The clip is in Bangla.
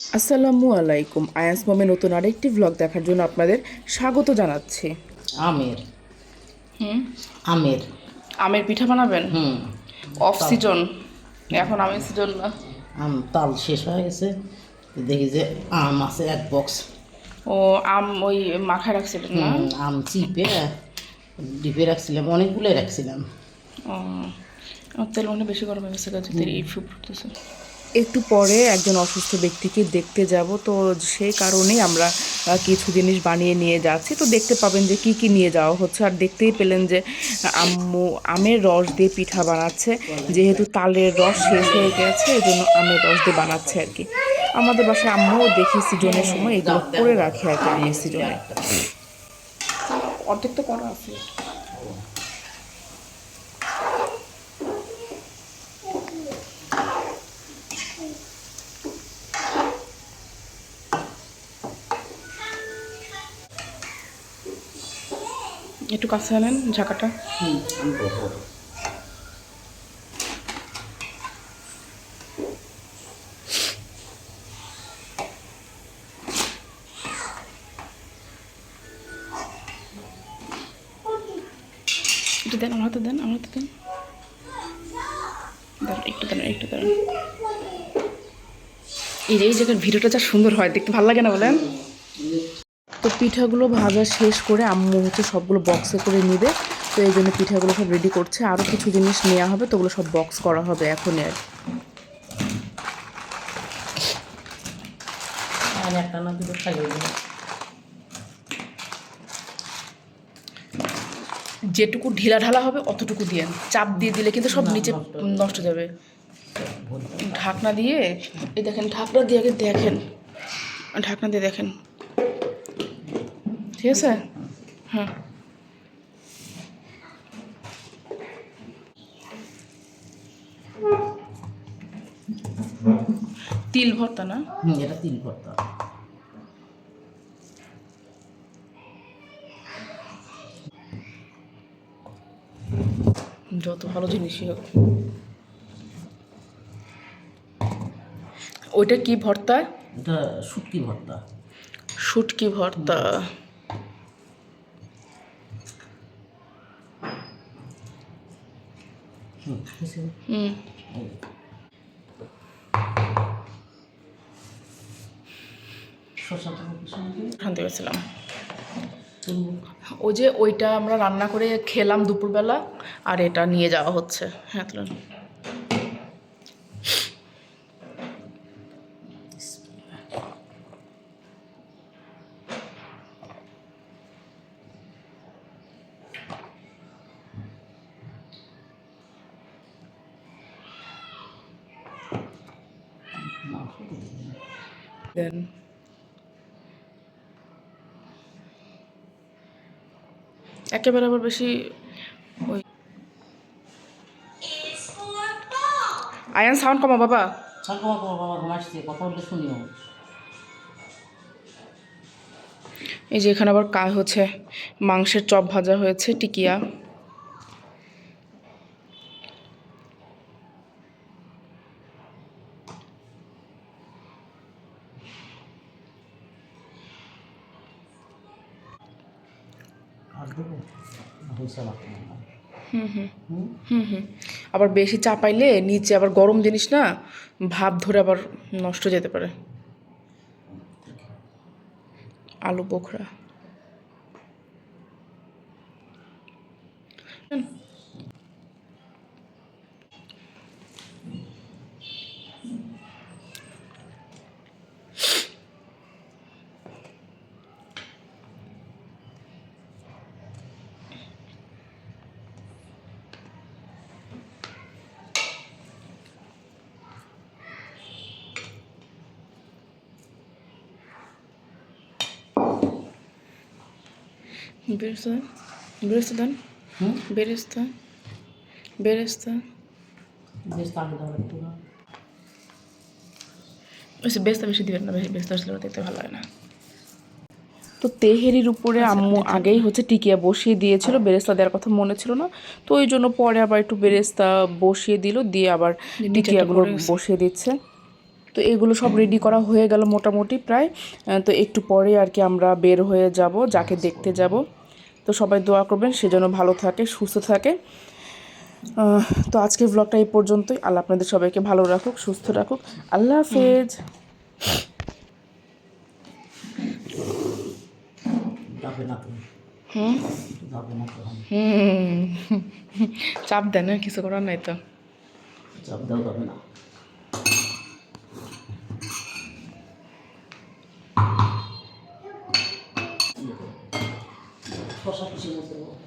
আসসালামু আলাইকুম। আয়াস মমে নতুন আরেকটি ভ্লগ দেখার জন্য আপনাদের স্বাগত জানাচ্ছি। আমের। হুম? আমের। আমের পিঠা বানাবেন? হুম। অফ সিজন এখন আমের সিজন না। আম তাল শেষ হয়ে গেছে। দেখি যে আম আছে এক বক্স ও আম ওই মাখায় রাখছিলেন না? আম চিপে ডিপে রাখছিলাম অনেকগুলোই রাখছিলাম। ও তেল মনে হয় বেশি গরম হয়ে গেছে গাছে তেল ইফু ফুটতেছে একটু পরে একজন অসুস্থ ব্যক্তিকে দেখতে যাব। তো সেই কারণেই আমরা কিছু জিনিস বানিয়ে নিয়ে যাচ্ছি। তো দেখতে পাবেন যে কি কি নিয়ে যাওয়া হচ্ছে। আর দেখতেই পেলেন যে আম্মু আমের রস দিয়ে পিঠা বানাচ্ছে। যেহেতু তালের রস শেষ হয়ে গেছে এই জন্য আমের রস দিয়ে বানাচ্ছে আর কি। আমাদের বাসায় আম্মুও দেখি সিজনের সময় এগুলো করে রাখে আর কি সিজনে। অর্ধেক তো করা আছে। একটু কাছে আনেন ঝাঁকাটা। একটু দেন আমার হাতে দেন আমার হাতে দেন একটু দেন একটু দেন এই যে এই জায়গার ভিডিওটা যা সুন্দর হয় দেখতে ভালো লাগে না বলেন? তো পিঠাগুলো ভাজা শেষ করে আম্মু হচ্ছে সবগুলো বক্সে করে নিবে। তো এই জন্য পিঠাগুলো সব রেডি করছে। আরও কিছু জিনিস নেওয়া হবে তো ওগুলো সব বক্স করা হবে এখনই আর যেটুকু ঢিলা ঢালা হবে অতটুকু দিয়েন চাপ দিয়ে দিলে কিন্তু সব নিচে নষ্ট যাবে। ঢাকনা দিয়ে এই দেখেন ঢাকনা দিয়ে আগে দেখেন। ঢাকনা দিয়ে দেখেন। ঠিক আছে হ্যাঁ তিল ভর্তা না এটা তিল ভর্তা যত ভালো জিনিসই হোক ওইটা কি ভর্তা এটা শুটকি ভর্তা শুটকি ভর্তা হুম শান্তি পেয়েছিলাম ও যে ওইটা আমরা রান্না করে খেলাম দুপুরবেলা, আর এটা নিয়ে যাওয়া হচ্ছে। হ্যাঁ দেন একেবারে আবার বেশি ওই আয়ান সাউন্ড কমা বাবা। চল কমা কমা বাবা ঘুমাইছে কথা বললে শুনিও এই যে এখানে আবার কা হচ্ছে। মাংসের চপ ভাজা হয়েছে টিকিয়া। হুম হুম আবার বেশি চাপাইলে নিচে আবার গরম জিনিস না, ভাব ধরে আবার নষ্ট যেতে পারে। আলু, বোখরা। বেরেস্তা বেরেস্তা দেন হুম বেরেস্তা বেরেস্তা বেশ তাহলে দাও একটু বেশি বেস্তা বেশি দিবেন না বেশি বেস্তা আসলে দেখতে ভালো হয় না তো তেহেরির উপরে আম্মু আগেই হচ্ছে টিকিয়া বসিয়ে দিয়েছিল বেরেস্তা দেওয়ার কথা মনে ছিল না। তো ওই জন্য পরে আবার একটু বেরেস্তা বসিয়ে দিল দিয়ে আবার টিকিয়াগুলো বসিয়ে দিচ্ছে। তো এগুলো সব রেডি করা হয়ে গেল মোটামুটি প্রায়। তো একটু পরে আর কি আমরা বের হয়ে যাব যাকে দেখতে যাব। তো সবাই দোয়া করবেন সেজন্য ভালো থাকে সুস্থ থাকে। তো আজকের ব্লগটা এই পর্যন্তই। আল্লাহ আপনাদের সবাইকে ভালো রাখুক সুস্থ রাখুক। আল্লাহ হাফেজ। চাপ দেন কিছু করার নাই তো। চাপ দেওয়া যাবে না। 주면서.